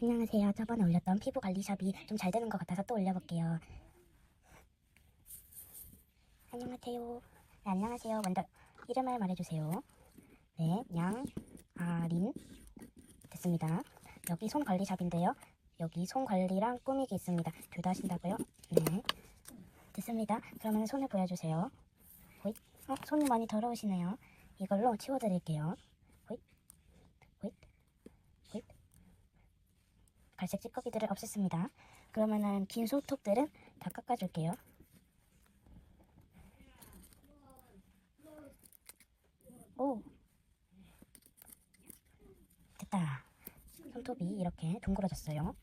안녕하세요. 저번에 올렸던 피부 관리샵이 좀 잘 되는 것 같아서 또 올려볼게요. 안녕하세요. 네, 안녕하세요. 먼저 이름을 말해주세요. 네, 양아린 됐습니다. 여기 손 관리샵인데요. 여기 손 관리랑 꾸미기 있습니다. 둘 다 하신다고요? 네. 됐습니다. 그러면 손을 보여주세요. 어, 손이 많이 더러우시네요. 이걸로 치워드릴게요. 호잇. 호잇. 호잇. 갈색 찌꺼기들을 없앴습니다. 그러면은 긴 손톱들은 다 깎아줄게요. 오. 됐다. 손톱이 이렇게 둥그러졌어요.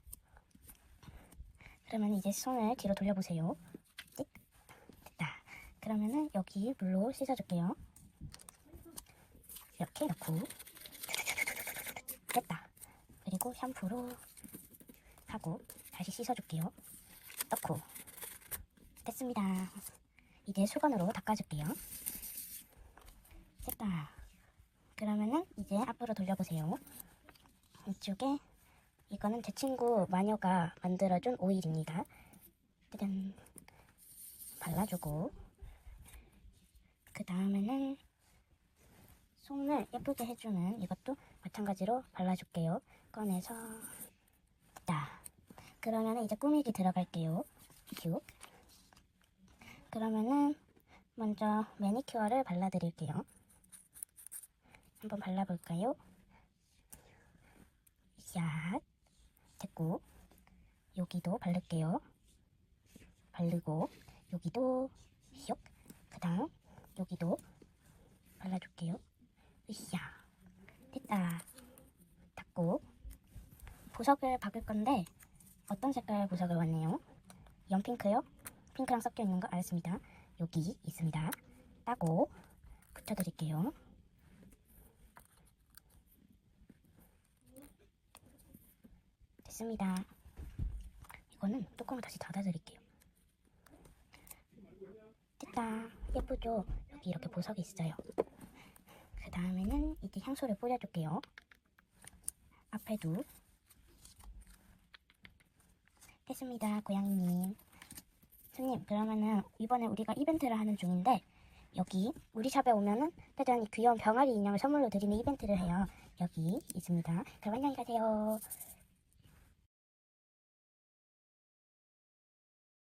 그러면 이제 손을 뒤로 돌려보세요. 찍. 됐다. 그러면은 여기 물로 씻어줄게요. 이렇게 넣고 됐다. 그리고 샴푸로 하고 다시 씻어줄게요. 넣고 됐습니다. 이제 수건으로 닦아줄게요. 됐다. 그러면은 이제 앞으로 돌려보세요. 이쪽에 이거는 제 친구 마녀가 만들어준 오일입니다. 짜잔. 발라주고 그 다음에는 손을 예쁘게 해주는 이것도 마찬가지로 발라줄게요. 꺼내서. 그러면 이제 꾸미기 들어갈게요. 슉. 그러면은 먼저 매니큐어를 발라드릴게요. 한번 발라볼까요? 샷. 됐고 여기도 바를게요. 바르고 여기도 슉. 그 다음 여기도 발라줄게요. 으쌰. 됐다. 닦고 보석을 박을 건데 어떤 색깔 보석을 왔네요? 연핑크요? 핑크랑 섞여 있는 거 알았습니다. 여기 있습니다. 따고 붙여드릴게요. 됐습니다. 이거는 뚜껑을 다시 닫아드릴게요. 됐다. 예쁘죠? 여기 이렇게 보석이 있어요. 그 다음에는 이제 향수를 뿌려줄게요. 앞에도 됐습니다. 고양이님. 손님, 그러면은 이번에 우리가 이벤트를 하는 중인데 여기 우리 샵에 오면은 이 귀여운 병아리 인형을 선물로 드리는 이벤트를 해요. 여기 있습니다. 그럼 안녕히 가세요.